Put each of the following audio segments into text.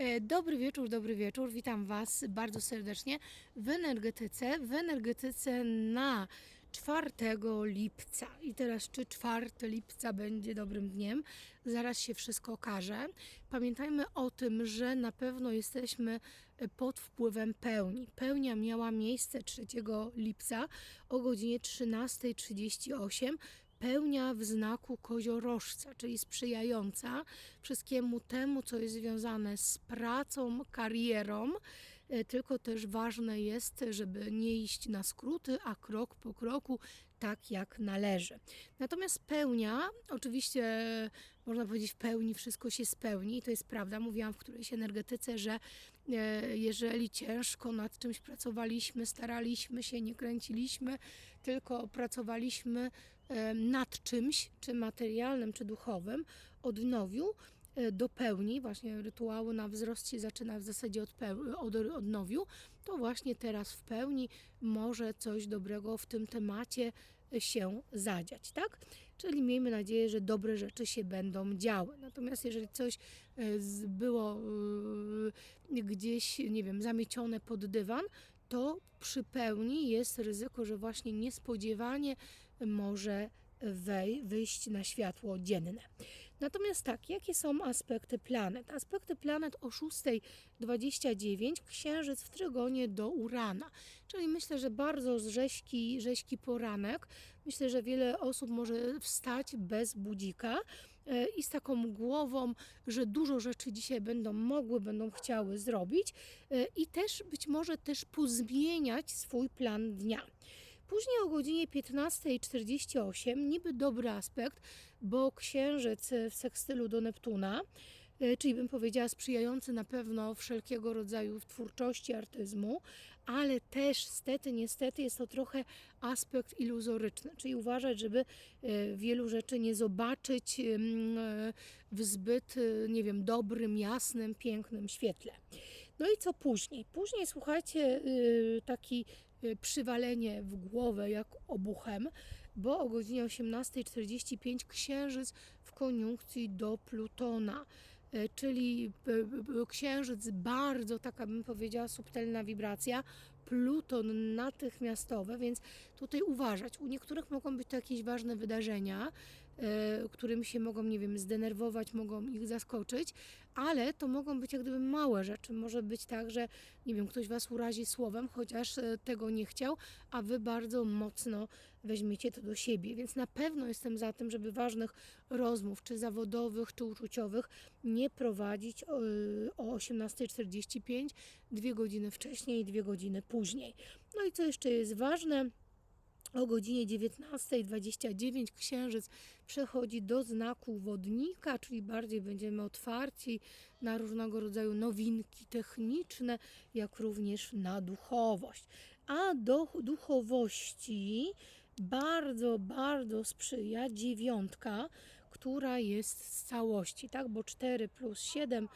E, Dobry wieczór, dobry wieczór. Witam Was bardzo serdecznie w energetyce. W energetyce na 4 lipca. I teraz, czy 4 lipca będzie dobrym dniem? Zaraz się wszystko okaże. Pamiętajmy o tym, że na pewno jesteśmy e, pod wpływem pełni. Pełnia miała miejsce 3 lipca o godzinie 13.38 pełnia w znaku koziorożca, czyli sprzyjająca wszystkiemu temu, co jest związane z pracą, karierą. E, Tylko też ważne jest, żeby nie iść na skróty, a krok po kroku, tak jak należy. Natomiast pełnia, oczywiście można powiedzieć w pełni wszystko się spełni, i to jest prawda. Mówiłam w którejś energetyce, że e, jeżeli ciężko nad czymś pracowaliśmy, staraliśmy się, nie kręciliśmy, tylko pracowaliśmy nad czymś, czy materialnym, czy duchowym, odnowiu, e, do pełni, właśnie rytuału na wzrost się zaczyna w zasadzie od, od odnowiu, to właśnie teraz w pełni może coś dobrego w tym temacie się zadziać, tak? Czyli miejmy nadzieję, że dobre rzeczy się będą działy. Natomiast jeżeli coś e, było e, gdzieś, nie wiem, zamiecione pod dywan, to przy pełni jest ryzyko, że właśnie niespodziewanie może wej, wyjść na światło dzienne. Natomiast tak, jakie są aspekty planet? Aspekty planet o 6.29 Księżyc w trygonie do Urana. Czyli myślę, że bardzo rzeźki, rzeźki poranek. Myślę, że wiele osób może wstać bez budzika i z taką głową, że dużo rzeczy dzisiaj będą mogły, będą chciały zrobić e, i też być może też pozmieniać swój plan dnia. Później o godzinie 15.48, niby dobry aspekt, bo księżyc w sekstylu do Neptuna, e, czyli bym powiedziała sprzyjający na pewno wszelkiego rodzaju twórczości, artyzmu, ale też stety, niestety jest to trochę aspekt iluzoryczny, czyli uważać, żeby e, wielu rzeczy nie zobaczyć e, w zbyt, e, nie wiem, dobrym, jasnym, pięknym świetle. No i co później? Później, słuchajcie, taki przywalenie w głowę jak obuchem, bo o godzinie 18.45 księżyc w koniunkcji do Plutona. Y, Czyli y, księżyc, bardzo taka bym powiedziała subtelna wibracja, Pluton natychmiastowe, więc tutaj uważać. U niektórych mogą być to jakieś ważne wydarzenia, e, którym się mogą, nie wiem, zdenerwować, mogą ich zaskoczyć, ale to mogą być jak gdyby małe rzeczy. Może być tak, że, nie wiem, ktoś Was urazi słowem, chociaż e, tego nie chciał, a Wy bardzo mocno weźmiecie to do siebie. Więc na pewno jestem za tym, żeby ważnych rozmów, czy zawodowych, czy uczuciowych, nie prowadzić e, o 18.45, dwie godziny wcześniej, dwie godziny później. No i co jeszcze jest ważne? O godzinie 19.29 księżyc przechodzi do znaku wodnika, czyli bardziej będziemy otwarci na różnego rodzaju nowinki techniczne, jak również na duchowość. A do duchowości bardzo, bardzo sprzyja dziewiątka, która jest z całości, tak? Bo 4 plus 7,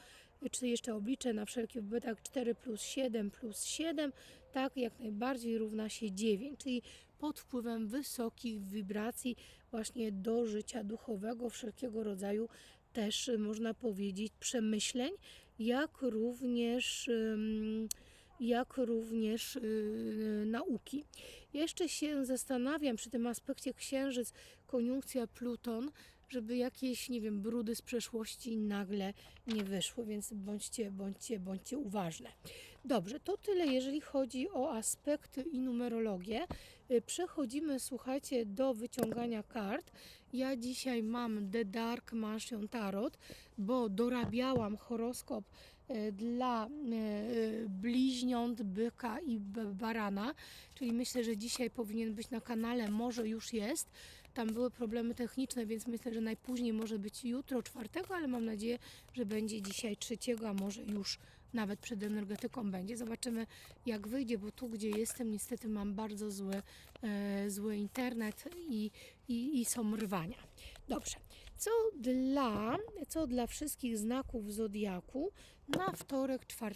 czy jeszcze obliczę na wszelki wypadek 4 plus 7 plus 7, tak jak najbardziej równa się 9, czyli pod wpływem wysokich wibracji właśnie do życia duchowego, wszelkiego rodzaju też y, można powiedzieć przemyśleń, jak również jak również yy, nauki. Jeszcze się zastanawiam przy tym aspekcie księżyc, koniunkcja Pluton, żeby jakieś, nie wiem, brudy z przeszłości nagle nie wyszły, więc bądźcie, bądźcie, bądźcie uważne. Dobrze, to tyle, jeżeli chodzi o aspekty i numerologię. Y, Przechodzimy, słuchajcie, do wyciągania kart. Ja dzisiaj mam The Dark Mansion Tarot, bo dorabiałam horoskop e, dla e, bliźniąt, byka i barana, czyli myślę, że dzisiaj powinien być na kanale, może już jest. Tam były problemy techniczne, więc myślę, że najpóźniej może być jutro, czwartego, ale mam nadzieję, że będzie dzisiaj trzeciego, a może już nawet przed energetyką będzie. Zobaczymy, jak wyjdzie, bo tu, gdzie jestem, niestety mam bardzo zły, e, zły internet i, i, i są rwania. Dobrze, co dla, co dla wszystkich znaków zodiaku na wtorek 4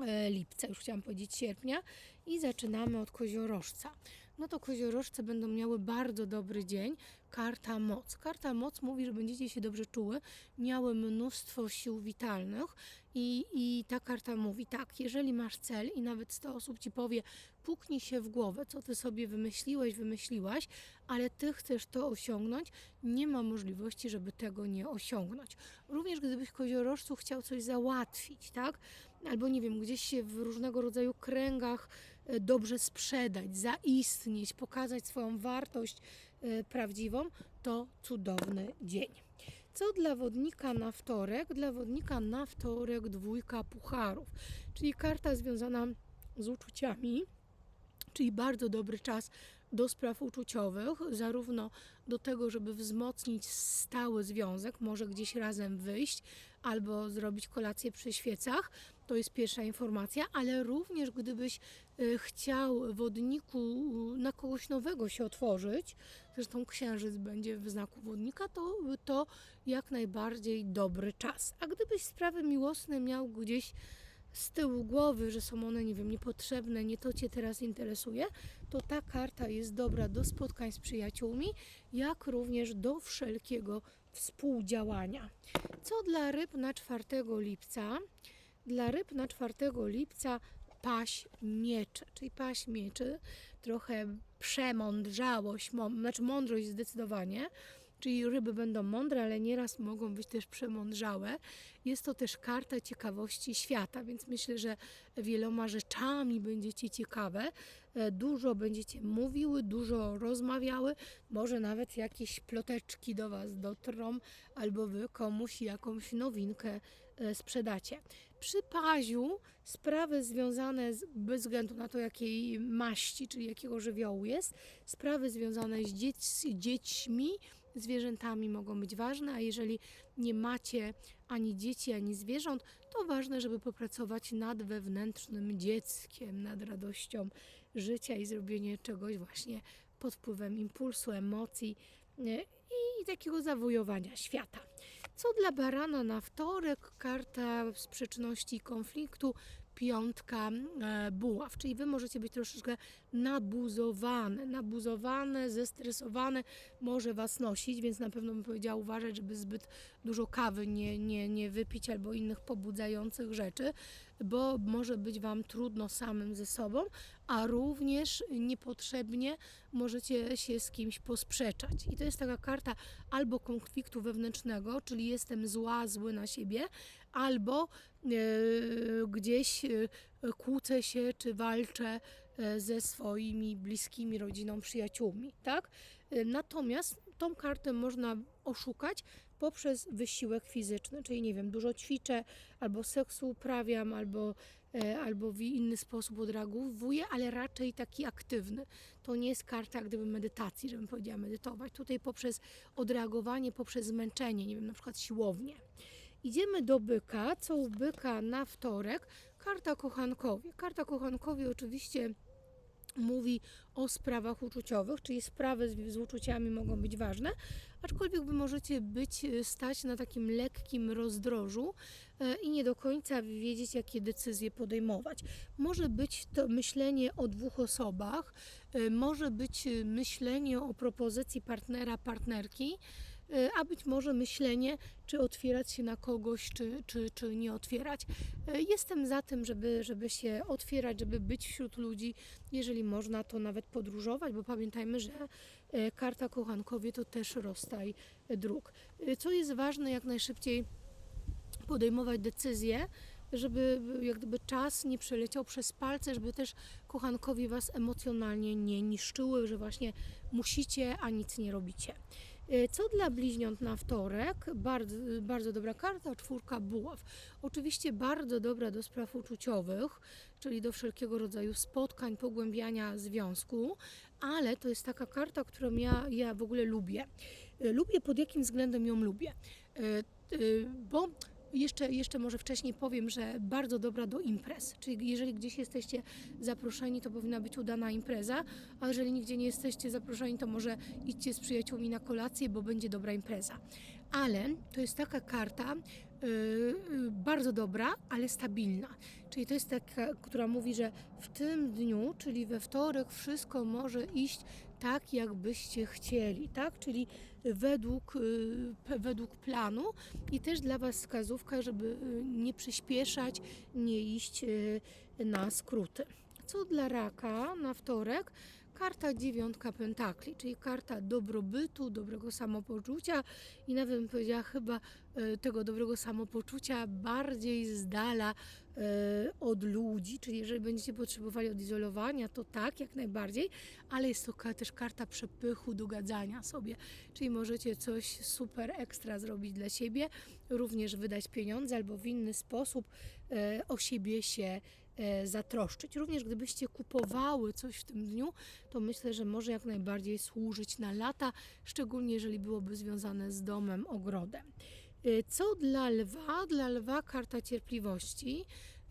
e, lipca, już chciałam powiedzieć sierpnia i zaczynamy od koziorożca. No to koziorożce będą miały bardzo dobry dzień. Karta moc. Karta moc mówi, że będziecie się dobrze czuły, miały mnóstwo sił witalnych i, i ta karta mówi tak, jeżeli masz cel i nawet 100 osób ci powie, puknij się w głowę, co ty sobie wymyśliłeś, wymyśliłaś, ale ty chcesz to osiągnąć, nie ma możliwości, żeby tego nie osiągnąć. Również gdybyś koziorożcu chciał coś załatwić, tak? Albo nie wiem, gdzieś się w różnego rodzaju kręgach dobrze sprzedać, zaistnieć, pokazać swoją wartość e, prawdziwą, to cudowny dzień. Co dla wodnika na wtorek? Dla wodnika na wtorek dwójka pucharów, czyli karta związana z uczuciami, czyli bardzo dobry czas do spraw uczuciowych, zarówno do tego, żeby wzmocnić stały związek, może gdzieś razem wyjść albo zrobić kolację przy świecach. To jest pierwsza informacja, ale również gdybyś y, chciał wodniku y, na kogoś nowego się otworzyć, zresztą księżyc będzie w znaku wodnika, to to jak najbardziej dobry czas. A gdybyś sprawy miłosne miał gdzieś z tyłu głowy, że są one, nie wiem, niepotrzebne, nie to Cię teraz interesuje, to ta karta jest dobra do spotkań z przyjaciółmi, jak również do wszelkiego współdziałania. Co dla ryb na 4 lipca? Dla ryb na 4 lipca paść miecze, czyli paść mieczy, trochę przemądrzałość, mą- znaczy mądrość zdecydowanie, czyli ryby będą mądre, ale nieraz mogą być też przemądrzałe. Jest to też karta ciekawości świata, więc myślę, że wieloma rzeczami będziecie ciekawe, e, dużo będziecie mówiły, dużo rozmawiały, może nawet jakieś ploteczki do Was dotrą, albo Wy komuś jakąś nowinkę e, sprzedacie. Przy paziu sprawy związane z, bez względu na to, jakiej maści, czyli jakiego żywiołu jest, sprawy związane z dzieć, dziećmi, zwierzętami mogą być ważne, a jeżeli nie macie ani dzieci, ani zwierząt, to ważne, żeby popracować nad wewnętrznym dzieckiem, nad radością życia i zrobienie czegoś właśnie pod wpływem impulsu, emocji i takiego zawojowania świata. Co dla barana na wtorek? Karta sprzeczności i konfliktu, piątka e, buław, czyli wy możecie być troszeczkę nabuzowane, nabuzowane, zestresowane, może was nosić, więc na pewno bym powiedziała uważać, żeby zbyt dużo kawy nie, nie, nie wypić albo innych pobudzających rzeczy, bo może być wam trudno samym ze sobą, a również niepotrzebnie możecie się z kimś posprzeczać. I to jest taka karta albo konfliktu wewnętrznego, czyli jestem zła, zły na siebie, albo e, gdzieś e, kłócę się czy walczę ze swoimi bliskimi, rodziną, przyjaciółmi, tak? E, Natomiast tą kartę można oszukać poprzez wysiłek fizyczny, czyli nie wiem, dużo ćwiczę, albo seksu uprawiam, albo, e, albo w inny sposób odreagowuję, ale raczej taki aktywny. To nie jest karta jak gdyby medytacji, żebym powiedziała medytować. Tutaj poprzez odreagowanie, poprzez zmęczenie, nie wiem, na przykład siłownię. Idziemy do byka. Co u byka na wtorek? Karta kochankowie. Karta kochankowie oczywiście mówi o sprawach uczuciowych, czyli sprawy z, z uczuciami mogą być ważne, aczkolwiek wy możecie być e, stać na takim lekkim rozdrożu e, i nie do końca wiedzieć, jakie decyzje podejmować. Może być to myślenie o dwóch osobach, e, może być myślenie o propozycji partnera, partnerki, a być może myślenie, czy otwierać się na kogoś, czy, czy, czy nie otwierać. E, Jestem za tym, żeby, żeby się otwierać, żeby być wśród ludzi, jeżeli można, to nawet podróżować, bo pamiętajmy, że e, karta kochankowie to też rozstaj dróg. Co jest ważne, jak najszybciej podejmować decyzje, żeby jak gdyby czas nie przeleciał przez palce, żeby też kochankowie was emocjonalnie nie niszczyły, że właśnie musicie, a nic nie robicie. E, Co dla bliźniąt na wtorek? Bardzo, bardzo dobra karta, czwórka buław. Oczywiście bardzo dobra do spraw uczuciowych, czyli do wszelkiego rodzaju spotkań, pogłębiania związku, ale to jest taka karta, którą ja, ja w ogóle lubię. E, Lubię, pod jakim względem ją lubię? E, Bo jeszcze, jeszcze może wcześniej powiem, że bardzo dobra do imprez. Czyli jeżeli gdzieś jesteście zaproszeni, to powinna być udana impreza, a jeżeli nigdzie nie jesteście zaproszeni, to może idźcie z przyjaciółmi na kolację, bo będzie dobra impreza. ale to jest taka karta y, y, bardzo dobra, ale stabilna. Czyli to jest taka, która mówi, że w tym dniu, czyli we wtorek, wszystko może iść tak, jakbyście chcieli, tak? Czyli według, y, według planu i też dla Was wskazówka, żeby y, nie przyspieszać, nie iść y, na skróty. Co dla raka na wtorek? Karta dziewiątka pentakli, czyli karta dobrobytu, dobrego samopoczucia. I nawet bym powiedziała chyba e, tego dobrego samopoczucia bardziej z dala e, od ludzi, czyli jeżeli będziecie potrzebowali odizolowania, to tak, jak najbardziej, ale jest to też karta przepychu, dogadzania sobie, czyli możecie coś super ekstra zrobić dla siebie, również wydać pieniądze albo w inny sposób e, o siebie się zatroszczyć. Również gdybyście kupowały coś w tym dniu, to myślę, że może jak najbardziej służyć na lata, szczególnie jeżeli byłoby związane z domem, ogrodem. Y, Co dla lwa? Dla lwa karta cierpliwości,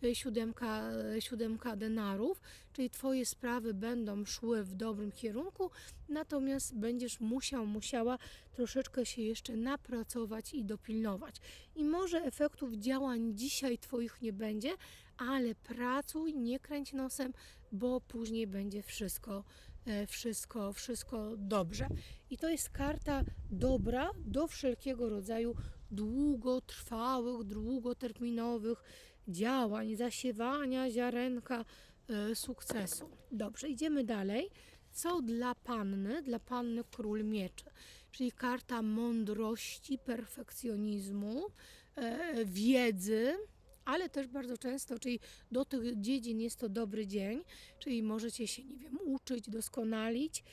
y, siódemka, siódemka denarów, czyli Twoje sprawy będą szły w dobrym kierunku, natomiast będziesz musiał, musiała troszeczkę się jeszcze napracować i dopilnować. I może efektów działań dzisiaj Twoich nie będzie, ale pracuj, nie kręć nosem, bo później będzie wszystko, e, wszystko, wszystko dobrze. I to jest karta dobra do wszelkiego rodzaju długotrwałych, długoterminowych działań, zasiewania ziarenka e, sukcesu. Dobrze, idziemy dalej. Co dla panny? Dla panny król mieczy, czyli karta mądrości, perfekcjonizmu, e, wiedzy, ale też bardzo często, czyli do tych dziedzin jest to dobry dzień, czyli możecie się, nie wiem, uczyć, doskonalić.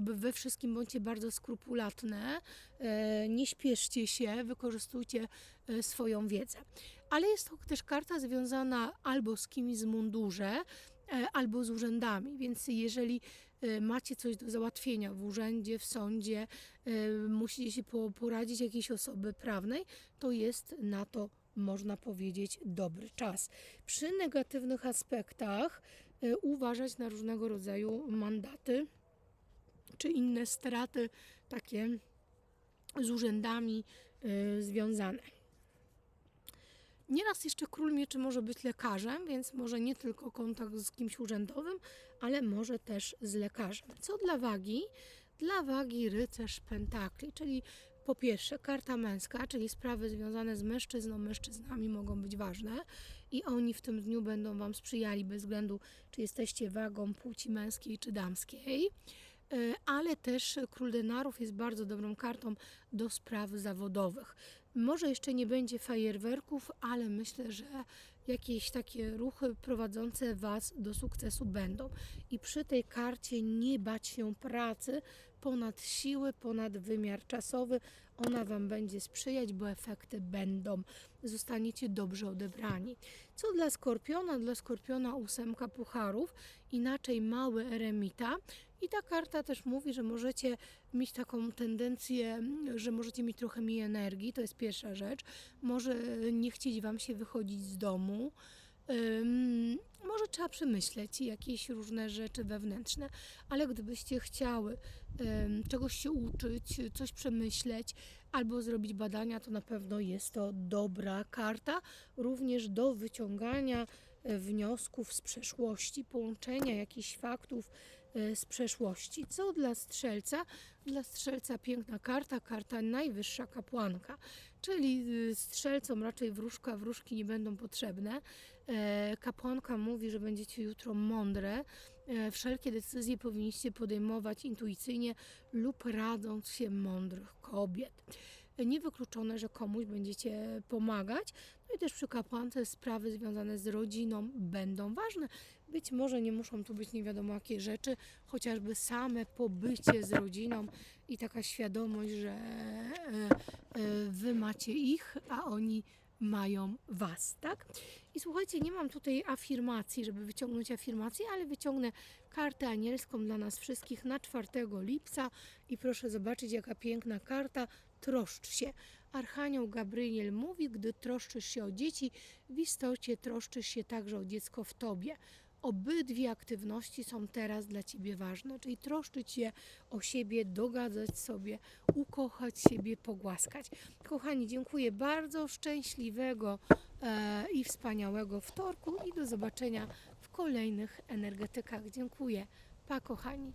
We wszystkim bądźcie bardzo skrupulatne, e, nie śpieszcie się, wykorzystujcie e, swoją wiedzę. Ale jest to też karta związana albo z kimś z mundurze, e, albo z urzędami, więc jeżeli macie coś do załatwienia w urzędzie, w sądzie, musicie się po- poradzić jakiejś osoby prawnej, to jest na to można powiedzieć, dobry czas. Przy negatywnych aspektach y, uważać na różnego rodzaju mandaty czy inne straty takie z urzędami y, związane. Nieraz jeszcze król mieczy może być lekarzem, więc może nie tylko kontakt z kimś urzędowym, ale może też z lekarzem. Co dla wagi? Dla wagi rycerz pentakli, czyli po pierwsze karta męska, czyli sprawy związane z mężczyzną, mężczyznami mogą być ważne i oni w tym dniu będą Wam sprzyjali bez względu, czy jesteście wagą płci męskiej czy damskiej. E, Ale też król denarów jest bardzo dobrą kartą do spraw zawodowych. Może jeszcze nie będzie fajerwerków, ale myślę, że jakieś takie ruchy prowadzące Was do sukcesu będą. I przy tej karcie nie bać się pracy ponad siły, ponad wymiar czasowy. Ona Wam będzie sprzyjać, bo efekty będą. Zostaniecie dobrze odebrani. Co dla skorpiona? Dla skorpiona ósemka pucharów, inaczej mały eremita. I ta karta też mówi, że możecie mieć taką tendencję, że możecie mieć trochę mniej energii, to jest pierwsza rzecz. Może nie chcieć Wam się wychodzić z domu. Może trzeba przemyśleć jakieś różne rzeczy wewnętrzne, ale gdybyście chciały ym, czegoś się uczyć, coś przemyśleć albo zrobić badania, to na pewno jest to dobra karta, również do wyciągania e, wniosków z przeszłości, połączenia jakichś faktów e, z przeszłości. Co dla strzelca? Dla strzelca piękna karta, karta najwyższa kapłanka, czyli y, strzelcom raczej wróżka, wróżki nie będą potrzebne. E, Kapłanka mówi, że będziecie jutro mądre. E, Wszelkie decyzje powinniście podejmować intuicyjnie lub radząc się mądrych kobiet. E, Niewykluczone, że komuś będziecie pomagać. No i też przy kapłance sprawy związane z rodziną będą ważne. Być może nie muszą tu być nie wiadomo jakie rzeczy, chociażby same pobycie z rodziną i taka świadomość, że wy macie ich, a oni mają was, tak? I słuchajcie, nie mam tutaj afirmacji, żeby wyciągnąć afirmację, ale wyciągnę kartę anielską dla nas wszystkich na 4 lipca i proszę zobaczyć, jaka piękna karta. Troszcz się. Archanioł Gabriel mówi, gdy troszczysz się o dzieci, w istocie troszczysz się także o dziecko w tobie. Obydwie aktywności są teraz dla Ciebie ważne, czyli troszczyć się o siebie, dogadzać sobie, ukochać siebie, pogłaskać. Kochani, dziękuję bardzo, szczęśliwego e, i wspaniałego wtorku i do zobaczenia w kolejnych energetykach. Dziękuję. Pa, kochani.